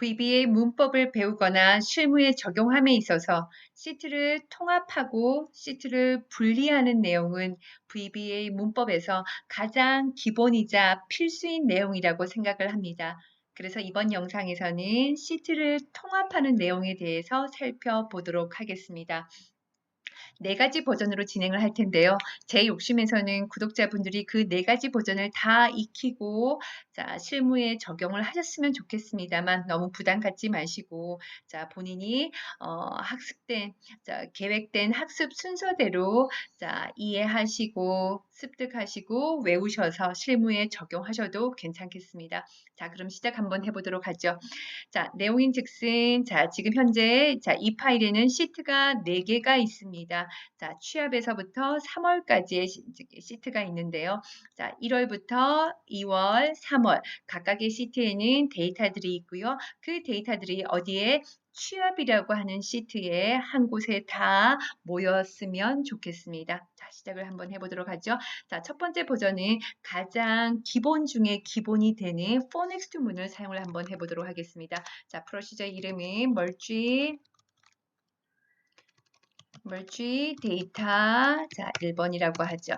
VBA 문법을 배우거나 실무에 적용함에 있어서 시트를 통합하고 시트를 분리하는 내용은 VBA 문법에서 가장 기본이자 필수인 내용이라고 생각을 합니다. 그래서 이번 영상에서는 시트를 통합하는 내용에 대해서 살펴보도록 하겠습니다. 네 가지 버전으로 진행을 할 텐데요. 제 욕심에서는 구독자분들이 그 네 가지 버전을 다 익히고 자, 실무에 적용을 하셨으면 좋겠습니다만 너무 부담 갖지 마시고 자, 본인이 어, 학습된 자, 계획된 학습 순서대로 자, 이해하시고 습득하시고 외우셔서 실무에 적용하셔도 괜찮겠습니다. 자, 그럼 시작 한번 해보도록 하죠. 자, 내용인 즉슨 자, 지금 현재 자, 이 파일에는 시트가 4개가 있습니다. 자, 취합에서부터 3월까지의 시트가 있는데요. 자, 1월부터 2월, 3월 각각의 시트에는 데이터들이 있고요. 그 데이터들이 어디에 취합이라고 하는 시트에 한 곳에 다 모였으면 좋겠습니다. 자, 시작을 한번 해보도록 하죠. 자, 첫 번째 버전은 가장 기본 중에 기본이 되는 포넥스트 문을 사용을 한번 해보도록 하겠습니다. 자, 프로시저 이름은 멀쥐 멀쥐 데이터 자 1번이라고 하죠.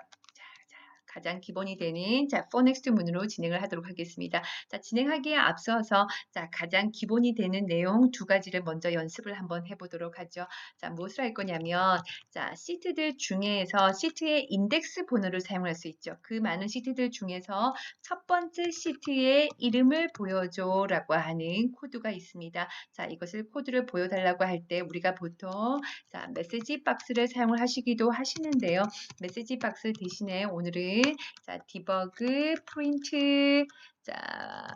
가장 기본이 되는 자, 포넥스트 문으로 진행을 하도록 하겠습니다. 자, 진행하기에 앞서서 자, 가장 기본이 되는 내용 두 가지를 먼저 연습을 한번 해보도록 하죠. 자, 무엇을 할 거냐면 자, 시트들 중에서 시트의 인덱스 번호를 사용할 수 있죠. 그 많은 시트들 중에서 첫 번째 시트의 이름을 보여줘 라고 하는 코드가 있습니다. 자, 이것을 코드를 보여달라고 할 때 우리가 보통 자, 메시지 박스를 사용을 하시기도 하시는데요. 메시지 박스 대신에 오늘은 자, 디버그, 프린트, 자,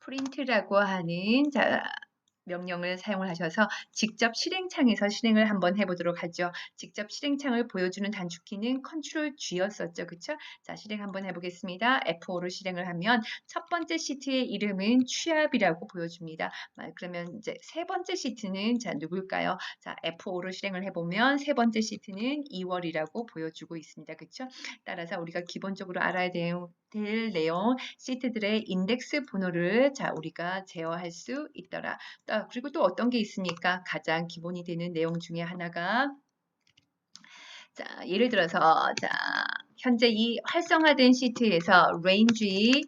프린트라고 하는 자, 명령을 사용을 하셔서 직접 실행창에서 실행을 한번 해보도록 하죠. 직접 실행창을 보여주는 단축키는 컨트롤 G였었죠. 그쵸? 자, 실행 한번 해보겠습니다. F5로 실행을 하면 첫 번째 시트의 이름은 취합이라고 보여줍니다. 아, 그러면 이제 세 번째 시트는 자, 누굴까요? 자, F5로 실행을 해보면 세 번째 시트는 2월이라고 보여주고 있습니다. 그쵸? 따라서 우리가 기본적으로 알아야 될 내용 시트들의 인덱스 번호를 자 우리가 제어할 수 있더라. 아, 그리고 또 어떤 게 있습니까? 가장 기본이 되는 내용 중에 하나가 자, 예를 들어서 자, 현재 이 활성화된 시트에서 range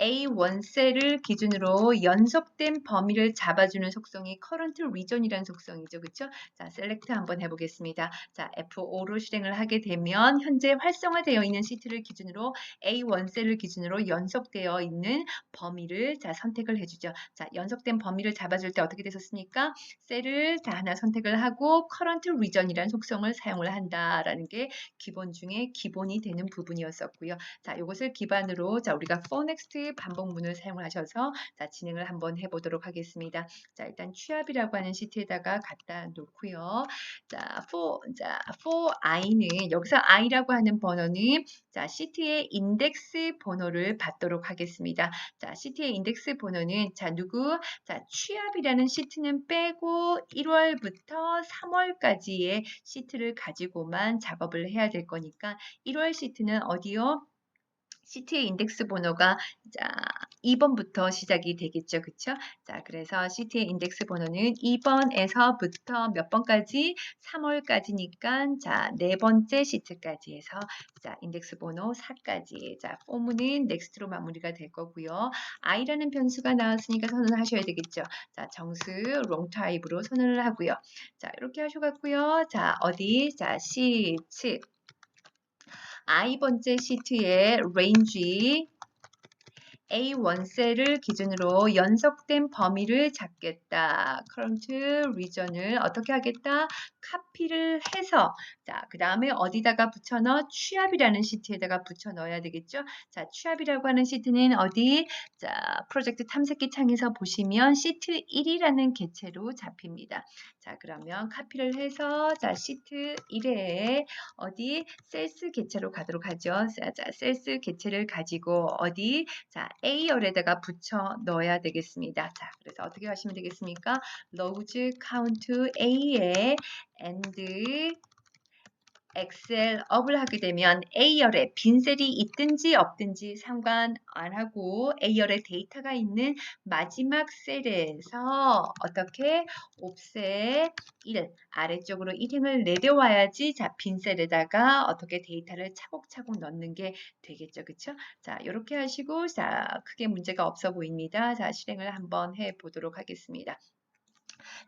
A1셀을 기준으로 연속된 범위를 잡아주는 속성이 current region이라는 속성이죠. 그렇죠? 자, select 한번 해보겠습니다. 자, F5로 실행을 하게 되면 현재 활성화되어 있는 시트를 기준으로 A1셀을 기준으로 연속되어 있는 범위를 자, 선택을 해주죠. 자, 연속된 범위를 잡아줄 때 어떻게 되셨습니까? 셀을 자, 하나 선택을 하고 current region이라는 속성을 사용을 한다라는 게 기본 중에 기본이 되는 부분이었었고요. 자, 이것을 기반으로 자, 우리가 next 반복문을 사용을 하셔서 자, 진행을 한번 해보도록 하겠습니다. 자, 일단 취합이라고 하는 시트에다가 갖다 놓고요. 자, for, 자, for i는 여기서 i라고 하는 번호는 자, 시트의 인덱스 번호를 받도록 하겠습니다. 자, 시트의 인덱스 번호는 자, 누구? 자, 취합이라는 시트는 빼고 1월부터 3월까지의 시트를 가지고만 작업을 해야 될 거니까 1월 시트는 어디요? 시트의 인덱스 번호가 자, 2번부터 시작이 되겠죠. 그쵸? 자, 그래서 시트의 인덱스 번호는 2번에서부터 몇 번까지? 3월까지니까 자, 네 번째 시트까지 해서 자, 인덱스 번호 4까지. 자, 폼은 넥스트로 마무리가 될 거고요. i라는 변수가 나왔으니까 선언을 하셔야 되겠죠. 자, 정수 롱 타입으로 선언을 하고요. 자, 이렇게 하셔 갖고요. 자, 어디? 자, 시트 I 번째 시트의 range A1셀을 기준으로 연속된 범위를 잡겠다. current region을 어떻게 하겠다? 카피를 해서 자, 그 다음에 어디다가 붙여넣어? 취합이라는 시트에다가 붙여넣어야 되겠죠? 자, 취합이라고 하는 시트는 어디? 자, 프로젝트 탐색기 창에서 보시면 시트 1이라는 개체로 잡힙니다. 자, 그러면 카피를 해서 자, 시트 1에 어디? 셀스 개체로 가도록 하죠. 자, 자 셀스 개체를 가지고 어디? 자, A열에다가 붙여 넣어야 되겠습니다. 자, 그래서 어떻게 하시면 되겠습니까? rows count A에 and 엑셀 업을 하게 되면 A열에 빈셀이 있든지 없든지 상관 안 하고 A열에 데이터가 있는 마지막 셀에서 어떻게 옵셋 1 아래쪽으로 1행을 내려와야지 자 빈셀에다가 어떻게 데이터를 차곡차곡 넣는 게 되겠죠. 그쵸? 자 이렇게 하시고 자 크게 문제가 없어 보입니다. 자 실행을 한번 해 보도록 하겠습니다.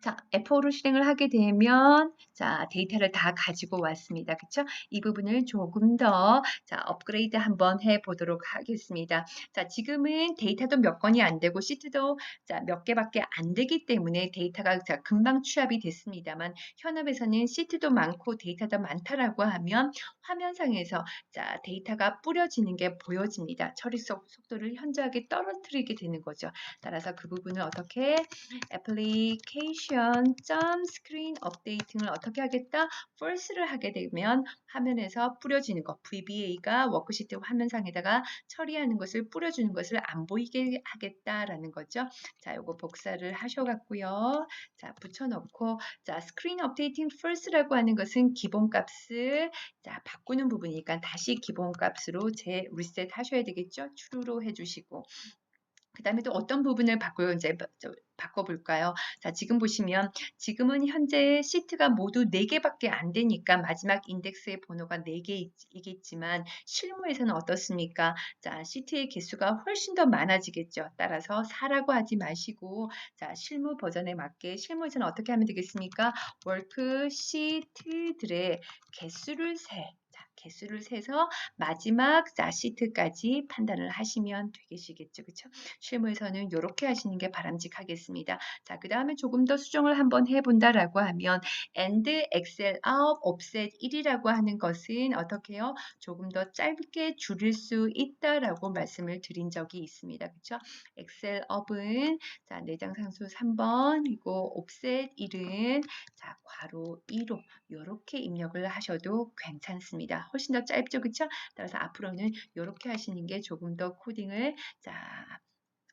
자, F5로 실행을 하게 되면 자, 데이터를 다 가지고 왔습니다. 그쵸? 이 부분을 조금 더 자, 업그레이드 한번 해 보도록 하겠습니다. 자, 지금은 데이터도 몇 건이 안 되고 시트도 자, 몇 개밖에 안 되기 때문에 데이터가 자, 금방 취합이 됐습니다만 현업에서는 시트도 많고 데이터도 많다라고 하면 화면상에서 자, 데이터가 뿌려지는 게 보여집니다. 처리 속, 속도를 현저하게 떨어뜨리게 되는 거죠. 따라서 그 부분을 어떻게 application 점 screen updating을 어떻게 하겠다? false를 하게 되면 화면에서 뿌려지는 것 VBA가 워크시트 화면상에다가 처리하는 것을 뿌려주는 것을 안 보이게 하겠다라는 거죠. 자, 요거 복사를 하셔갖고요. 자, 붙여놓고 자, screen updating false라고 하는 것은 기본값을 자, 바 꾸는 부분이니까 다시 기본값으로 재 리셋 하셔야 되겠죠. true로 해주시고 그 다음에 또 어떤 부분을 바꿔 이제 바꿔볼까요? 자, 지금 보시면 지금은 현재 시트가 모두 4개밖에 안 되니까 마지막 인덱스의 번호가 4개이겠지만 실무에서는 어떻습니까? 자, 시트의 개수가 훨씬 더 많아지겠죠. 따라서 4라고 하지 마시고 자, 실무 버전에 맞게 실무에서는 어떻게 하면 되겠습니까? 월크 시트들의 개수를 세. 개수를 세서 마지막 자 시트까지 판단을 하시면 되겠시겠죠. 그렇죠? 실무에서는 이렇게 하시는 게 바람직하겠습니다. 자, 그 다음에 조금 더 수정을 한번 해본다라고 하면 and excel out offset 1이라고 하는 것은 어떻게 해요? 조금 더 짧게 줄일 수 있다라고 말씀을 드린 적이 있습니다. 그렇죠? excel up은 자, 내장 상수 3번 그리고 offset 1은 자, 괄호 2로 이렇게 입력을 하셔도 괜찮습니다. 훨씬 더 짧죠, 그쵸? 따라서 앞으로는 이렇게 하시는 게 조금 더 코딩을 자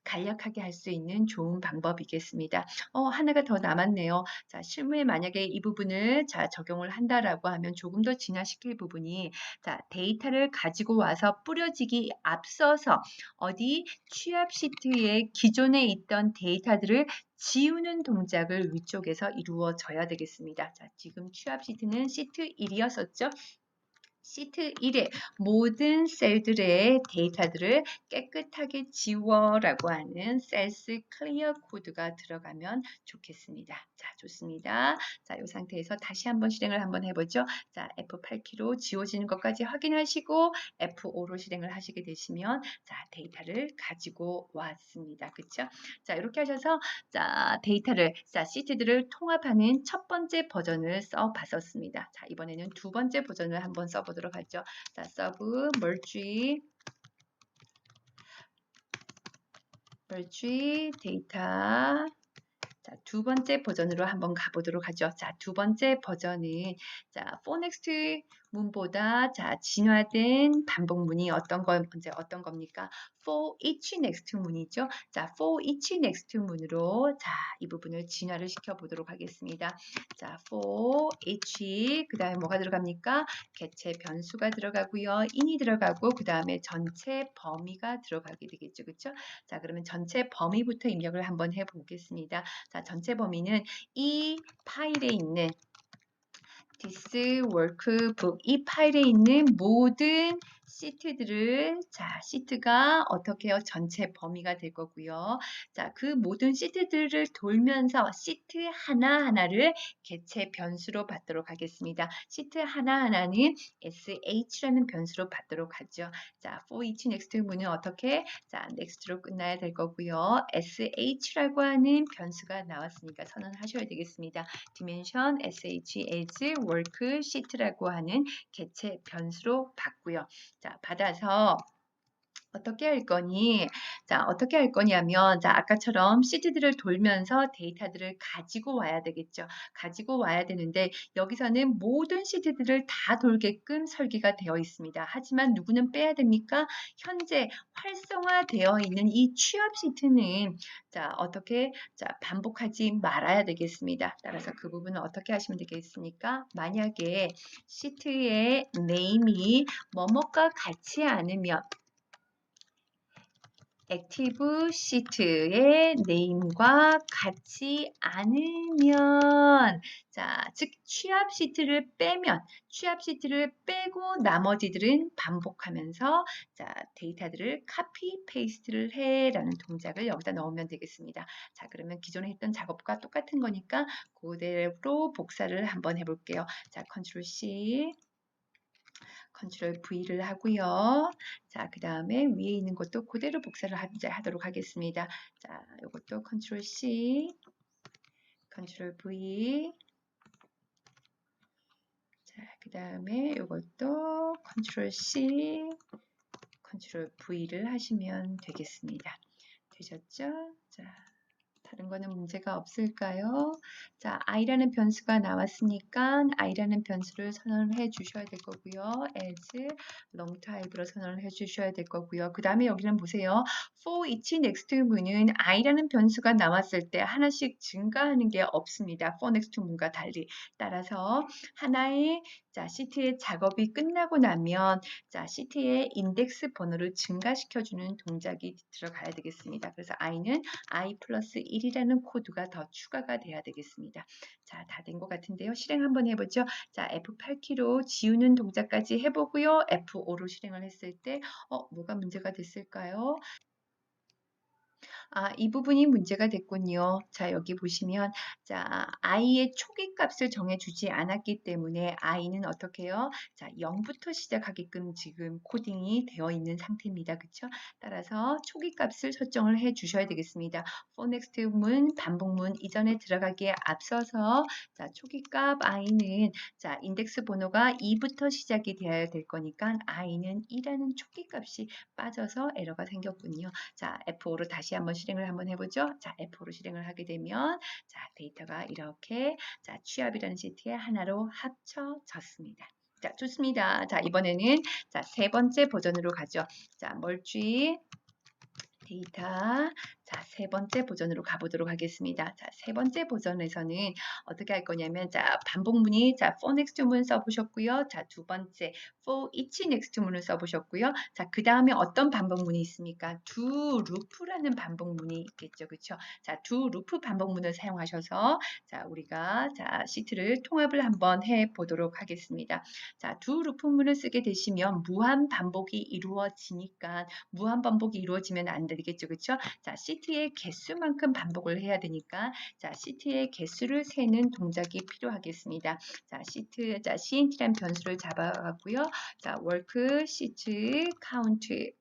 간략하게 할 수 있는 좋은 방법이겠습니다. 어, 하나가 더 남았네요. 자, 실무에 만약에 이 부분을 자, 적용을 한다라고 하면 조금 더 진화시킬 부분이 자, 데이터를 가지고 와서 뿌려지기 앞서서 어디 취합 시트에 기존에 있던 데이터들을 지우는 동작을 위쪽에서 이루어져야 되겠습니다. 자, 지금 취합 시트는 시트 1이었었죠. 시트 1에 모든 셀들의 데이터들을 깨끗하게 지워라고 하는 셀스 클리어 코드가 들어가면 좋겠습니다. 자, 좋습니다. 자, 이 상태에서 다시 한번 실행을 한번 해보죠. 자, F8키로 지워지는 것까지 확인하시고 F5로 실행을 하시게 되시면 자, 데이터를 가지고 왔습니다. 그쵸? 자, 이렇게 하셔서 자, 데이터를 자, 시트들을 통합하는 첫 번째 버전을 써 봤었습니다. 자, 이번에는 두 번째 버전을 한번 써보도록 보도록 하죠. 자, 서브 멀쥐 멀쥐 데이터 자, 두 번째 버전으로 한번 가보도록 하죠. 자, 두 번째 버전은 자, next 문보다 자, 진화된 반복문이 어떤 거 이제 어떤 겁니까? for each next 문이죠. 자, for each next 문으로 자, 이 부분을 진화를 시켜 보도록 하겠습니다. 자, for each 그 다음에 뭐가 들어갑니까? 개체 변수가 들어가고요. in이 들어가고 그 다음에 전체 범위가 들어가게 되겠죠. 그렇죠? 자, 그러면 전체 범위부터 입력을 한번 해 보겠습니다. 자, 전체 범위는 이 파일에 있는 this workbook 이 파일에 있는 모든 시트들을 자 시트가 어떻게 해요? 전체 범위가 될 거고요. 자 그 모든 시트들을 돌면서 시트 하나하나를 개체 변수로 받도록 하겠습니다. 시트 하나하나는 sh라는 변수로 받도록 하죠. 자 for each next 문은 어떻게 자 next로 끝나야 될 거고요. sh라고 하는 변수가 나왔으니까 선언하셔야 되겠습니다. dimension sh as worksheet라고 하는 개체 변수로 받고요. 자, 받아서 어떻게 할 거니? 자, 어떻게 할 거냐면, 자, 아까처럼 시트들을 돌면서 데이터들을 가지고 와야 되겠죠. 가지고 와야 되는데, 여기서는 모든 시트들을 다 돌게끔 설계가 되어 있습니다. 하지만 누구는 빼야 됩니까? 현재 활성화되어 있는 이 취업 시트는, 자, 어떻게, 자, 반복하지 말아야 되겠습니다. 따라서 그 부분은 어떻게 하시면 되겠습니까? 만약에 시트의 네임이 뭐뭐가 같지 않으면, 액티브 시트의 네임과 같이 않으면 자, 즉 취합 시트를 빼면 취합 시트를 빼고 나머지들은 반복하면서 자, 데이터들을 카피 페이스트를 해라는 동작을 여기다 넣으면 되겠습니다. 자, 그러면 기존에 했던 작업과 똑같은 거니까 그대로 복사를 한번 해 볼게요. 자, 컨트롤 C 컨트롤 V를 하고요. 자, 그 다음에 위에 있는 것도 그대로 복사를 하, 하도록 하겠습니다. 자, 이것도 컨트롤 C, 컨트롤 V. 자, 그 다음에 이것도 컨트롤 C, 컨트롤 V를 하시면 되겠습니다. 되셨죠? 자. 다른 거는 문제가 없을까요? 자, i라는 변수가 나왔으니까 i라는 변수를 선언을 해 주셔야 될 거고요. as long type로 선언을 해 주셔야 될 거고요. 그 다음에 여기는 보세요. for each next 문은 i라는 변수가 나왔을 때 하나씩 증가하는 게 없습니다. for next 문과 달리. 따라서 하나의 자, 시트의 작업이 끝나고 나면 자, 시트의 인덱스 번호를 증가시켜주는 동작이 들어가야 되겠습니다. 그래서 i는 i 플러스 1 이라는 코드가 더 추가가 돼야 되겠습니다. 자, 다 된 것 같은데요. 실행 한번 해보죠. 자, F8키로 지우는 동작까지 해보고요. F5로 실행을 했을 때 어, 뭐가 문제가 됐을까요? 아, 이 부분이 문제가 됐군요. 자, 여기 보시면 자, i의 초기 값을 정해 주지 않았기 때문에 i는 어떻게 해요? 자, 0부터 시작하게끔 지금 코딩이 되어 있는 상태입니다. 그쵸? 따라서 초기 값을 설정을 해 주셔야 되겠습니다. for next 문, 반복문 이전에 들어가기에 앞서서 자, 초기 값 i는 자, 인덱스 번호가 2부터 시작이 되어야 될 거니까 i는 2라는 초기 값이 빠져서 에러가 생겼군요. 자, F5로 다시 한번 실행을 한번 해보죠. 자, F5로 실행을 하게 되면 자, 데이터가 이렇게 자, 취합이라는 시트에 하나로 합쳐졌습니다. 자, 좋습니다. 자, 이번에는 자, 세 번째 버전으로 가죠. 자, 멀쥐 데이터. 자, 세 번째 버전으로 가보도록 하겠습니다. 자, 세 번째 버전에서는 어떻게 할 거냐면, 자, 반복문이, 자, for next 문 써보셨고요. 자, 두 번째, for each next 문을 써보셨고요. 자, 그 다음에 어떤 반복문이 있습니까? do loop라는 반복문이 있겠죠. 그쵸? 자, do loop 반복문을 사용하셔서, 자, 우리가, 자, 시트를 통합을 한번 해 보도록 하겠습니다. 자, do loop 문을 쓰게 되시면 무한 반복이 이루어지니까, 무한 반복이 이루어지면 안 되겠죠. 그쵸? 자, 의 개수만큼 반복을 해야 되니까 자, 시트의 개수를 세는 동작이 필요하겠습니다. 자, 시트 자, cnt라는 변수를 잡아갖고요. 자, work sheet count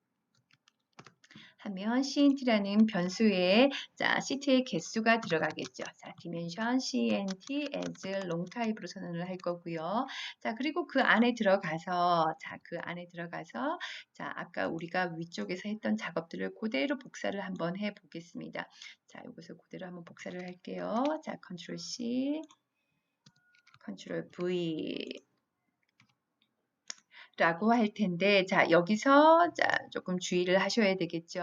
하면 cnt라는 변수에 자, 시트의 개수가 들어가겠죠. 자, dimension cnt as long type로 선언을 할 거고요. 자, 그리고 그 안에 들어가서 자, 그 안에 들어가서 자, 아까 우리가 위쪽에서 했던 작업들을 그대로 복사를 한번 해 보겠습니다. 자, 이것을 그대로 한번 복사를 할게요. 자, 컨트롤 C 컨트롤 V 라고 할 텐데 자 여기서 자 조금 주의를 하셔야 되겠죠.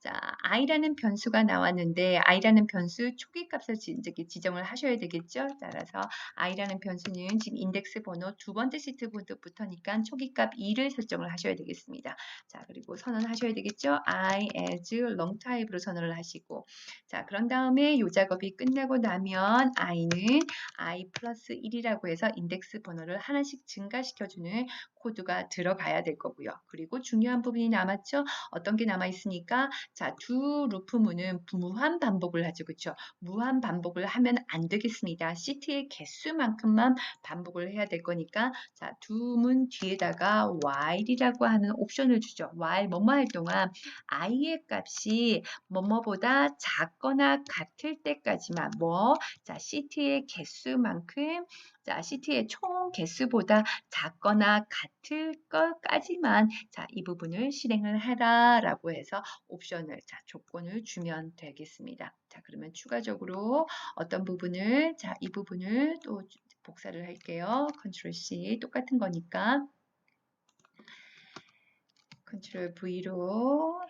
자 i라는 변수가 나왔는데 i라는 변수 초기 값을 지정을 하셔야 되겠죠. 따라서 i라는 변수는 지금 인덱스 번호 두 번째 시트 부터니까 초기 값 2를 설정을 하셔야 되겠습니다. 자 그리고 선언하셔야 되겠죠. i as long type로 선언을 하시고 자 그런 다음에 이 작업이 끝나고 나면 i는 i 플러스 1이라고 해서 인덱스 번호를 하나씩 증가시켜주는 코드가 들어가야 될 거고요. 그리고 중요한 부분이 남았죠. 어떤 게 남아 있으니까 자, 두 루프 문은 무한 반복을 하죠. 그렇죠? 무한 반복을 하면 안 되겠습니다. 시트의 개수만큼만 반복을 해야 될 거니까 자, 두 문 뒤에다가 while이라고 하는 옵션을 주죠. while 뭐뭐 할 동안 i의 값이 뭐뭐보다 작거나 같을 때까지만 뭐 자, 시트의 개수만큼 자, 시트의 총 개수보다 작거나 같을 것까지만 자, 이 부분을 실행을 해라 라고 해서 옵션을 자, 조건을 주면 되겠습니다. 자, 그러면 추가적으로 어떤 부분을 자, 이 부분을 또 복사를 할게요. 컨트롤 C 똑같은 거니까 컨트롤 V로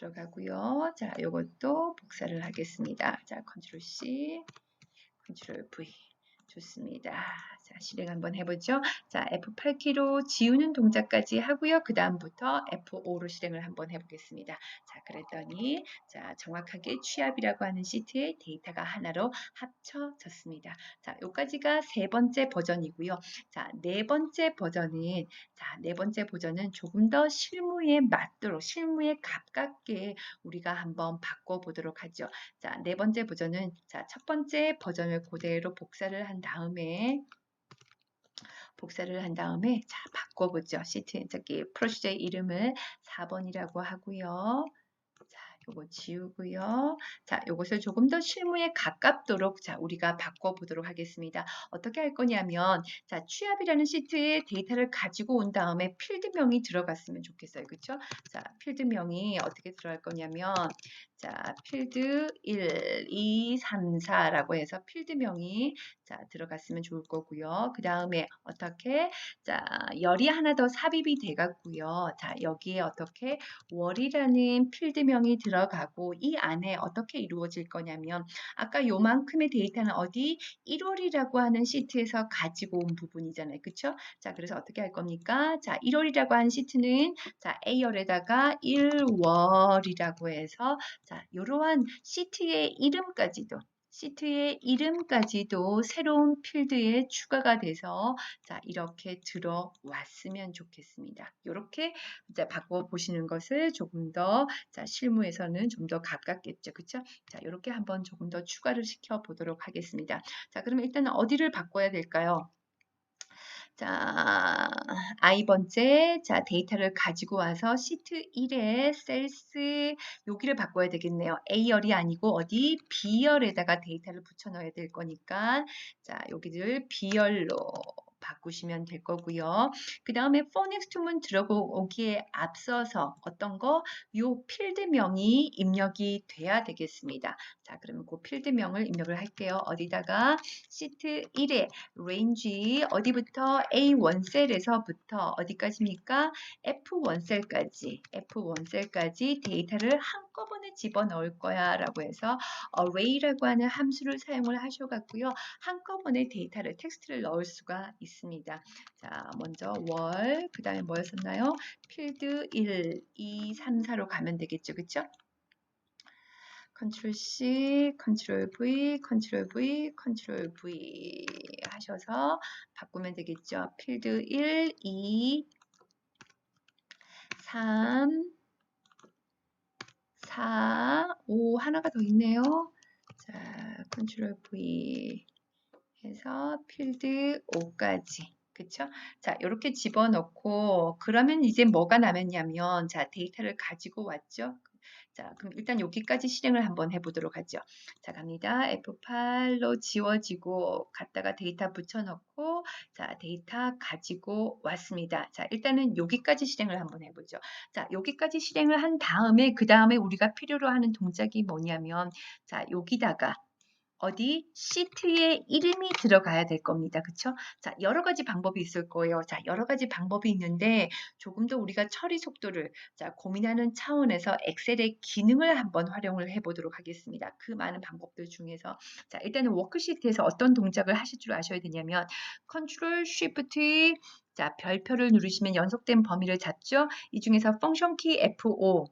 들어가고요. 자, 이것도 복사를 하겠습니다. 자, 컨트롤 C, 컨트롤 V. 좋습니다. 자, 실행 한번 해보죠. 자, F8키로 지우는 동작까지 하고요. 그 다음부터 F5로 실행을 한번 해보겠습니다. 자, 그랬더니 자, 정확하게 취합이라고 하는 시트에 데이터가 하나로 합쳐졌습니다. 자, 요까지가 세 번째 버전이고요. 자, 네 번째 버전은 자, 네 번째 버전은 조금 더 실무에 맞도록 실무에 가깝게 우리가 한번 바꿔보도록 하죠. 자, 네 번째 버전은 자, 첫 번째 버전을 그대로 복사를 한 다음에 복사를 한 다음에 자 바꿔보죠. 시트 저기 프로시저의 이름을 4번이라고 하고요. 요거 지우고요. 자, 요것을 조금 더 실무에 가깝도록 자, 우리가 바꿔 보도록 하겠습니다. 어떻게 할 거냐면 자, 취합이라는 시트에 데이터를 가지고 온 다음에 필드명이 들어갔으면 좋겠어요. 그렇죠? 자, 필드명이 어떻게 들어갈 거냐면 자, 필드 1, 2, 3, 4라고 해서 필드명이 자, 들어갔으면 좋을 거고요. 그 다음에 어떻게 자, 열이 하나 더 삽입이 돼갔고요. 자, 여기에 어떻게 월이라는 필드명이 들어가고 이 안에 어떻게 이루어질 거냐면 아까 요만큼의 데이터는 어디 1월이라고 하는 시트에서 가지고 온 부분이잖아요. 그쵸? 자, 그래서 어떻게 할 겁니까? 자, 1월이라고 하는 시트는 자, A열에다가 1월이라고 해서 자, 이러한 시트의 이름까지도 시트의 이름까지도 새로운 필드에 추가가 돼서 자 이렇게 들어왔으면 좋겠습니다. 이렇게 이제 바꿔 보시는 것을 조금 더 자, 실무에서는 좀 더 가깝겠죠, 그렇죠? 자 이렇게 한번 조금 더 추가를 시켜 보도록 하겠습니다. 자 그러면 일단 어디를 바꿔야 될까요? 자, I 번째, 자, 데이터를 가지고 와서 시트 1에 셀스 여기를 바꿔야 되겠네요. A열이 아니고 어디? B열에다가 데이터를 붙여 넣어야 될 거니까. 자, 여기를 B열로 바꾸시면 될 거고요. 그 다음에 for next to문 들어오기에 앞서서 어떤 거? 요 필드명이 입력이 돼야 되겠습니다. 자, 그러면 그 필드명을 입력을 할게요. 어디다가 시트 1에 range 어디부터 A1 셀에서부터 어디까지입니까? F1 셀까지 F1 셀까지 데이터를 한꺼번에 집어넣을 거야 라고 해서 array라고 하는 함수를 사용을 하셔갖고요. 한꺼번에 데이터를 텍스트를 넣을 수가 있습니다. 있습니다. 자, 먼저 월, 그 다음에 뭐였었나요? 필드 1, 2, 3, 4로 가면 되겠죠. 그쵸? 컨트롤 C, 컨트롤 V, 컨트롤 V, 컨트롤 V 하셔서 바꾸면 되겠죠. 필드 1, 2, 3, 4, 5 하나가 더 있네요. 자, 컨트롤 V 해서 필드 5까지. 그쵸? 자, 이렇게 집어넣고 그러면 이제 뭐가 남았냐면 자, 데이터를 가지고 왔죠. 자, 그럼 일단 여기까지 실행을 한번 해보도록 하죠. 자, 갑니다. F8로 지워지고 갔다가 데이터 붙여넣고 자, 데이터 가지고 왔습니다. 자, 일단은 여기까지 실행을 한번 해보죠. 자, 여기까지 실행을 한 다음에 그 다음에 우리가 필요로 하는 동작이 뭐냐면 자, 여기다가 어디 시트에 이름이 들어가야 될 겁니다. 그쵸? 자, 여러 가지 방법이 있을 거예요. 자, 여러 가지 방법이 있는데 조금 더 우리가 처리 속도를 자, 고민하는 차원에서 엑셀의 기능을 한번 활용을 해 보도록 하겠습니다. 그 많은 방법들 중에서 자, 일단은 워크시트에서 어떤 동작을 하실 줄 아셔야 되냐면 컨트롤 쉬프트 자, 별표를 누르시면 연속된 범위를 잡죠. 이 중에서 펑션 키 F5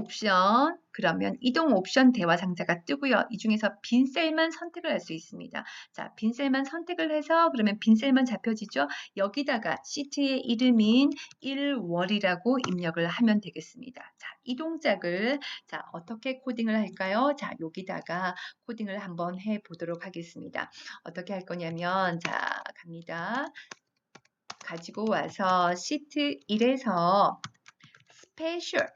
옵션 그러면 이동 옵션 대화 상자가 뜨고요. 이 중에서 빈 셀만 선택을 할 수 있습니다. 자, 빈 셀만 선택을 해서 그러면 빈 셀만 잡혀지죠. 여기다가 시트의 이름인 1월이라고 입력을 하면 되겠습니다. 자, 이 동작을 자, 어떻게 코딩을 할까요? 자, 여기다가 코딩을 한번 해 보도록 하겠습니다. 어떻게 할 거냐면 자, 갑니다. 가지고 와서 시트 1에서 스페셜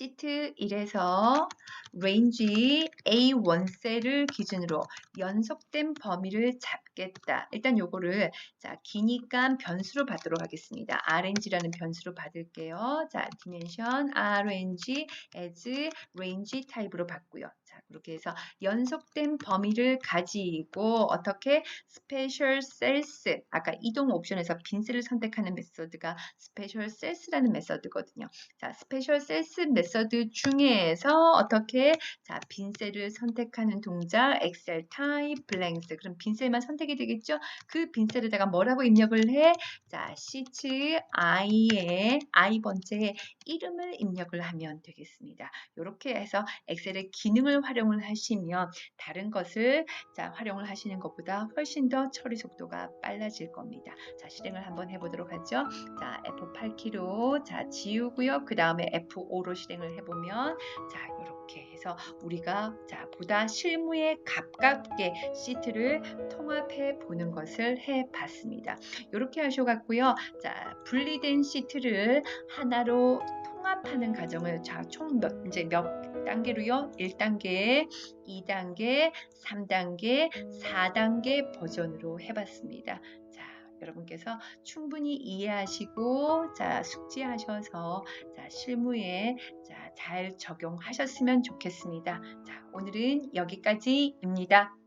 시트 1에서 range A1셀을 기준으로 연속된 범위를 잡겠다. 일단 요거를 자, 기니까 변수로 받도록 하겠습니다. rng라는 변수로 받을게요. 자, dimension rng as range 타입으로 받고요. 자, 그렇게 해서 연속된 범위를 가지고 어떻게 special cells 아까 이동 옵션에서 빈셀을 선택하는 메서드가 special cells라는 메서드거든요. 자, special cells 메서드 중에서 어떻게 자, 빈셀을 선택하는 동작 excel type blanks 그럼 빈셀만 선택이 되겠죠? 그 빈셀에다가 뭐라고 입력을 해? 자, sheet i에 i 번째에 이름을 입력을 하면 되겠습니다. 이렇게 해서 엑셀의 기능을 활용을 하시면 다른 것을 자, 활용을 하시는 것보다 훨씬 더 처리 속도가 빨라질 겁니다. 자, 실행을 한번 해보도록 하죠. 자, F8키로 자, 지우고요. 그 다음에 F5로 실행을 해보면 자, 이렇게 해서 우리가 자, 보다 실무에 가깝게 시트를 통합해 보는 것을 해 봤습니다. 이렇게 하셔갖고요. 자, 분리된 시트를 하나로 통합하는 과정을 자, 총 몇, 이제 몇 단계로요? 1단계, 2단계, 3단계, 4단계 버전으로 해봤습니다. 자, 여러분께서 충분히 이해하시고 자, 숙지하셔서 자, 실무에 자, 잘 적용하셨으면 좋겠습니다. 자, 오늘은 여기까지입니다.